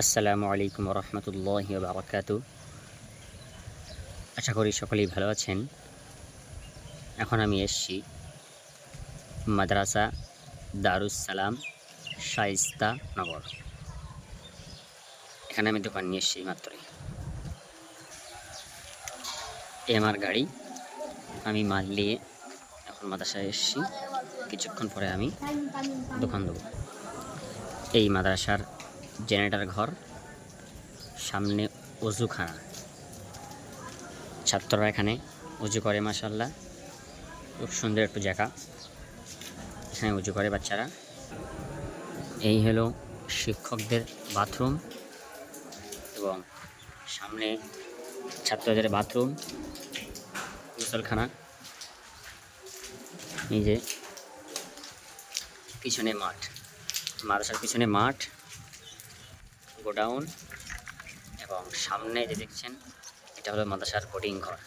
আসসালামু আলাইকুম রহমতুল্লাহ বারকাত আশা করি সকলেই ভালো আছেন। এখন আমি এসছি মাদ্রাসা দারুসালাম শাইস্তা নগর। এখানে আমি দোকান নিয়ে এসছি মাত্রই। এ আমার গাড়ি। আমি মাল নিয়ে এখন মাদ্রাসায় এসছি। কিছুক্ষণ পরে আমি দোকান দেবো। এই মাদ্রাসার জেনারেটর ঘর, সামনে অজুখানা। ছাত্ররা এখানে উজু করে মাসাল্লাহ খুব সুন্দর একটু জায়গা। এখানে উজু করে বাচ্চারা। এই হলো শিক্ষকদের বাথরুম এবং সামনে ছাত্রদের বাথরুম গোসলখানা যে পিছনে মাঠ, মাদ্রাসার পিছনে মাঠ। গোডাউন এবং সামনে যে দেখছেন, এটা হলো মাদ্রাসার বোর্ডিং ঘর।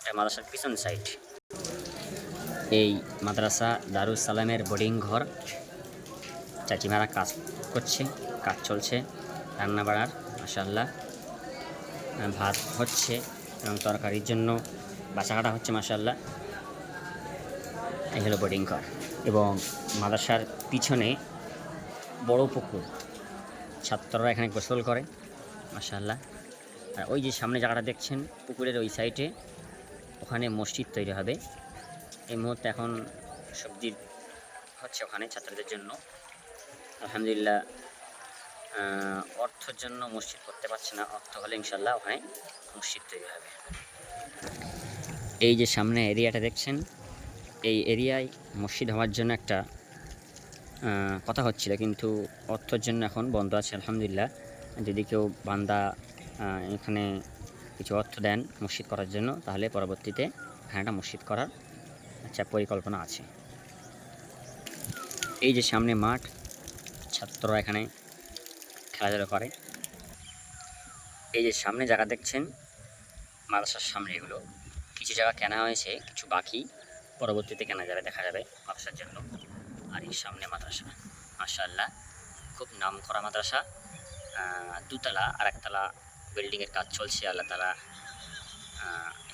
এটা মাদ্রাসার পিছন সাইড এই মাদ্রাসা দারুস সালামের বোর্ডিং ঘর। চাচিমারা কাজ করছে, কাজ চলছে রান্না বাড়ার মাসাল্লাহ ভাত হচ্ছে এবং তরকারির জন্য বাসা কাটা হচ্ছে মাসাল্লাহ এই হলো বোর্ডিং ঘর এবং মাদ্রাসার পিছনে বড় পুকুর। ছাত্ররা এখানে গোসল করে, মাশাআল্লাহ। আর ওই যে সামনে জায়গাটা দেখছেন, পুকুরের ওই সাইডে, ওখানে মসজিদ তৈরি হবে। এই মুহূর্তে এখন সবজির হচ্ছে ওখানে ছাত্রদের জন্য। আলহামদুলিল্লাহ অর্থের জন্য মসজিদ করতে পারছে না, অর্থ হলে ইনশাল্লাহ ওখানে মসজিদ তৈরি হবে। এই যে সামনে এরিয়াটা দেখছেন, এই এরিয়ায় মসজিদ হওয়ার জন্য একটা কথা হচ্ছিল, কিন্তু অর্থের জন্য এখন বন্ধ আছে, আলহামদুলিল্লাহ। যদি কেউ বান্দা এখানে কিছু অর্থ দেন মসজিদ করার জন্য, তাহলে পরবর্তীতে এখানে একটা মসজিদ করার আচ্ছা পরিকল্পনা আছে। এই যে সামনে মাঠ, ছাত্ররা এখানে খেলাধুলা করে। এই যে সামনে জায়গা দেখছেন, মাদ্রাসার সামনে এগুলো। কিছু জায়গা কেনা হয়েছে, কিছু বাকি, পরবর্তীতে কেনা যাবে, দেখা যাবে মাদ্রাসার জন্য। আর এই সামনে মাদ্রাসা। মাশাআল্লাহ, খুব নাম করা মাদ্রাসা দুতলা আর একতলা বিল্ডিংয়ের কাজ চলছে, আল্লাহ তালা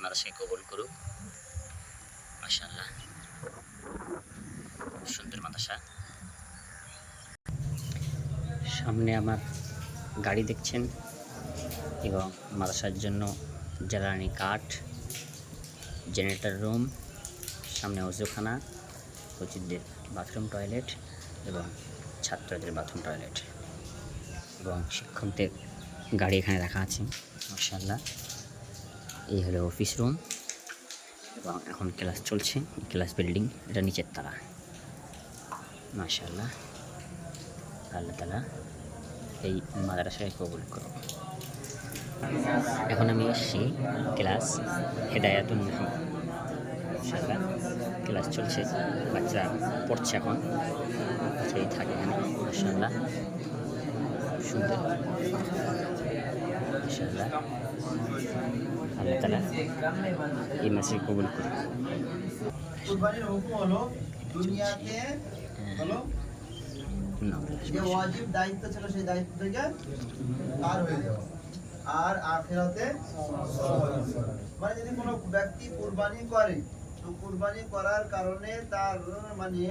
মাদ্রাসাকে কবুল করুক। মাশাআল্লাহ। সুন্দর মাদ্রাসা। সামনে আমার গাড়ি দেখছেন এবং মাদ্রাসার জন্য জ্বালানি কাঠ, জেনারেটর রুম, সামনে অজুখানা। কোচিদের বাথরুম টয়লেট এবং ছাত্রদের বাথরুম টয়লেট এবং শিক্ষকদের গাড়ি এখানে রাখা আছে মার্শাল্লাহ এই হলো অফিস রুম এবং এখন ক্লাস চলছে, ক্লাস বিল্ডিং, এটা নিচের তালা মার্শাল্লাহ আল্লাহ তালা এই মাদ্রাসায় কবুল করো এখন আমি এসছি ক্লাস হেদায়াতুল মুহাম্মদ ইনশাআল্লাহ ক্লাস চলছে বাচ্চারা পড়ছে এখন। সেই থাকে এখানে মাসাল্লাহ সুন্দর। মাসাল্লাহ আল্লাহ তালা এই মাসে কবুল করি যে ওয়াজিব দায়িত্ব সেই দায়িত্ব থেকে পার হয়ে। যাওয়া আর আখিরাতে মানে যদি কোনো ব্যক্তি কুরবানি করে কুরবানি করার কারণে তার মানে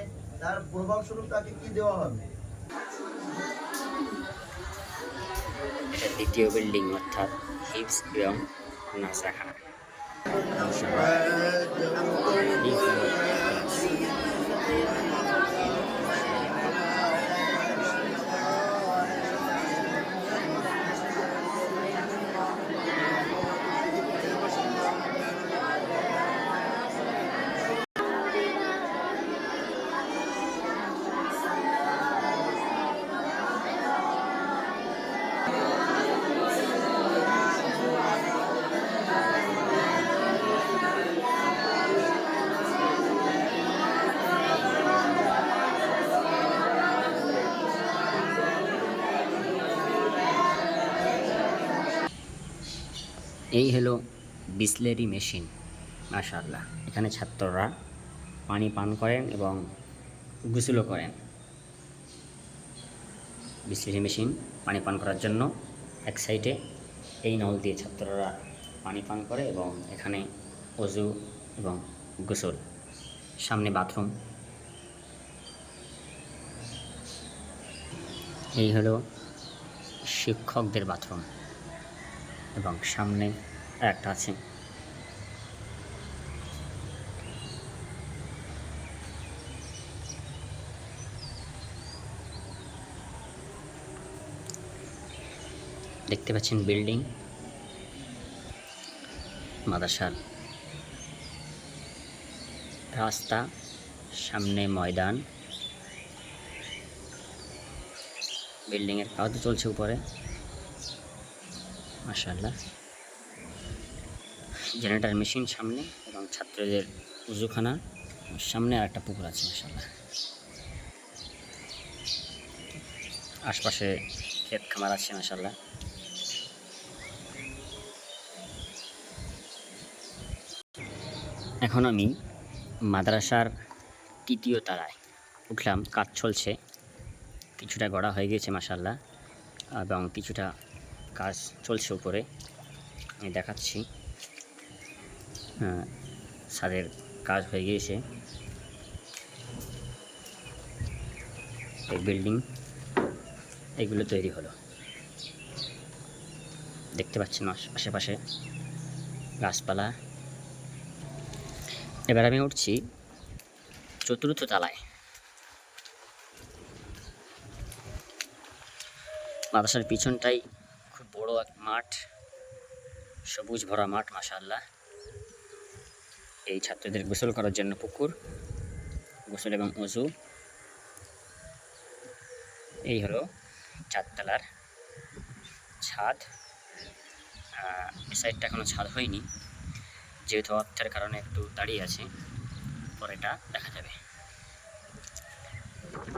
তার প্রভাবস্বরূপ তাকে কি দেওয়া হবে? এটা দ্বিতীয় বিল্ডিং অর্থাৎ হিপস এবং নাসরাখানা এই হলো বিসলেরি মেশিন, মাশাআল্লাহ। এখানে ছাত্ররা পানি পান করেন এবং গোসলও করেন। বিসলেরি মেশিন পানি পান করার জন্য এক সাইডে এই নল দিয়ে ছাত্ররা পানি পান করে এবং এখানে অজু এবং গোসল, সামনে বাথরুম। এই হলো শিক্ষকদের বাথরুম। এবং সামনে একটা আছে। দেখতে পাচ্ছেন বিল্ডিং মাদাসার রাস্তা, সামনে ময়দান। বিল্ডিংয়ের কাজ চলছে উপরে। মাশাল্লাহ জেনারেটার মেশিন সামনে এবং ছাত্রদের উজুখানা। সামনে আর একটা পুকুর আছে মাশাল্লাহ আশপাশে ক্ষেত খামার আছে মাশাল্লাহ এখন আমি মাদ্রাসার তৃতীয় তারায় উঠলাম, কাজ চলছে। কিছুটা গড়া হয়ে গেছে মাসাল্লাহ এবং কিছুটা কাজ চলছে উপরে। আমি দেখাচ্ছি। হ্যাঁ, ছাদের কাজ হয়ে গিয়েছে। এই বিল্ডিং এগুলো তৈরি হলো। দেখতে পাচ্ছেন আশেপাশে গাছপালা। এবার আমি উঠছি চতুর্থ তলায়। মাদ্রাসার পিছনটাই বড় এক মাঠ, সবুজ ভরা মাঠ, মাশাআল্লাহ। এই ছাত্রদের গোসল করার জন্য পুকুর, গোসল এবং উজু। এই হলো চারতলার ছাদ। সাইডটা এখনও ছাদ হয়নি, যেহেতু অর্থের কারণে একটু দাঁড়িয়ে আছে, পরেটা দেখা যাবে।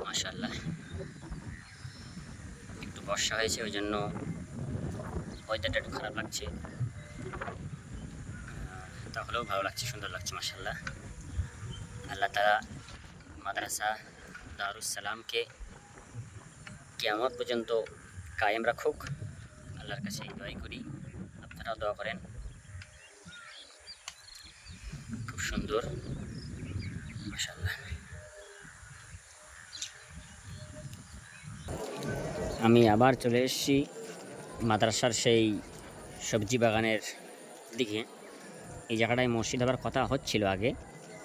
মাশাআল্লাহ। একটু বর্ষা হয়েছে, ওই জন্য ওয়েদারটা একটু খারাপ লাগছে। তাহলেও ভালো লাগছে, সুন্দর লাগছে মাশাল্লাহ আল্লাহ তালা মাদ্রাসা দারুসালামকে কেমন পর্যন্ত কায়েম রাখুক। আল্লাহর কাছে দোয়াই করি। আপনারাও দোয়া করেন। খুব সুন্দর মাশাল্লাহ আমি আবার চলে এসেছি মাদ্রাসার সেই সবজি বাগানের দিকে। এই জায়গাটায় মসজিদ হবার কথা হচ্ছিল আগে,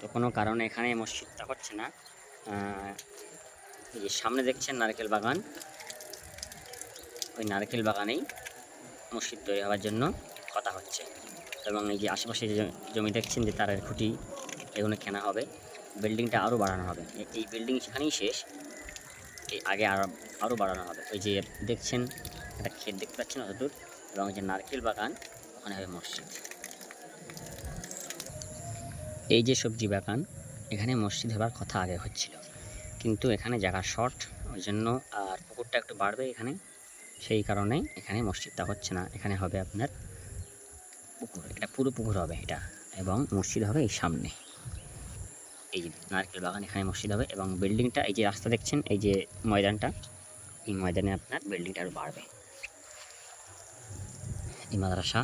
তো কোনো কারণে এখানে মসজিদটা হচ্ছে না। এই যে সামনে দেখছেন নারকেল বাগান। ওই নারকেল বাগানেই মসজিদ তৈরি হওয়ার জন্য কথা হচ্ছে। এবং এই যে আশেপাশে যে জমি দেখছেন যে তারের খুঁটি, এগুলো কেনা হবে। বিল্ডিংটা আরও বাড়ানো হবে। এই বিল্ডিং সেখানেই শেষ, এই আগে আরও আরও বাড়ানো হবে। ওই যে দেখছেন একটা ক্ষেত দেখতে পাচ্ছেন, অতদূর, এবং যে নারকেল বাগান, ওখানে হবে মসজিদ। এই যে সবজি বাগান, এখানে মসজিদ হবার কথা আগে হচ্ছিল। কিন্তু এখানে জায়গা শর্ট, ওই জন্য আর পুকুরটা একটু বাড়বে এখানে। সেই কারণে এখানে মসজিদটা হচ্ছে না, এখানে হবে আপনার পুকুর। এটা পুরো পুকুর হবে এটা, এবং মসজিদ হবে এই সামনে। এই যে নারকেল বাগান, এখানে মসজিদ হবে, এবং বিল্ডিংটা, এই যে রাস্তা দেখছেন, এই যে ময়দানটা, এই ময়দানে আপনার বিল্ডিংটা আরও বাড়বে। এই মাদ্রাসা,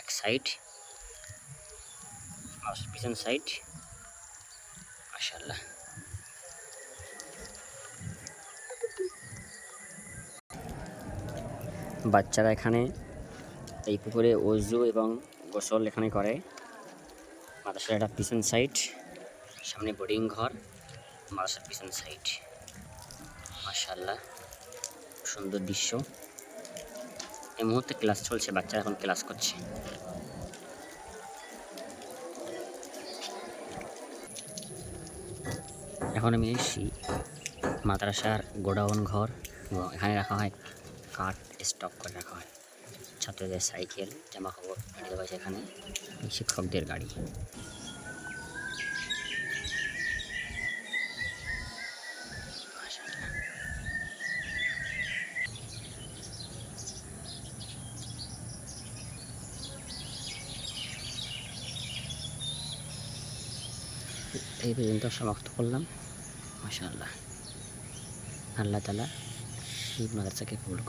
এক সাইড পিছন সাইড মাশাল্লাহ বাচ্চারা এখানে এই পুকুরে অজু এবং গোসল এখানে করে। মাদ্রাসার একটা পিছন সাইড সামনে বোর্ডিং ঘর, মাদ্রাসার পিছন সাইড মাশাল্লাহ সুন্দর দৃশ্য। এই মুহূর্তে ক্লাস চলছে, বাচ্চারা এখন ক্লাস করছে। এখন আমি এসেছি মাদ্রাসার গোডাউন ঘর এখানে রাখা হয় কাঠ, স্টক করে রাখা হয়। ছাত্রদের সাইকেল, জামা কাপড় এখানে শিক্ষকদের গাড়ি। এই পর্যন্ত সমাপ্ত করলাম। মাসা আল্লাহ তালা এই মাদ্রাসাকে কবুল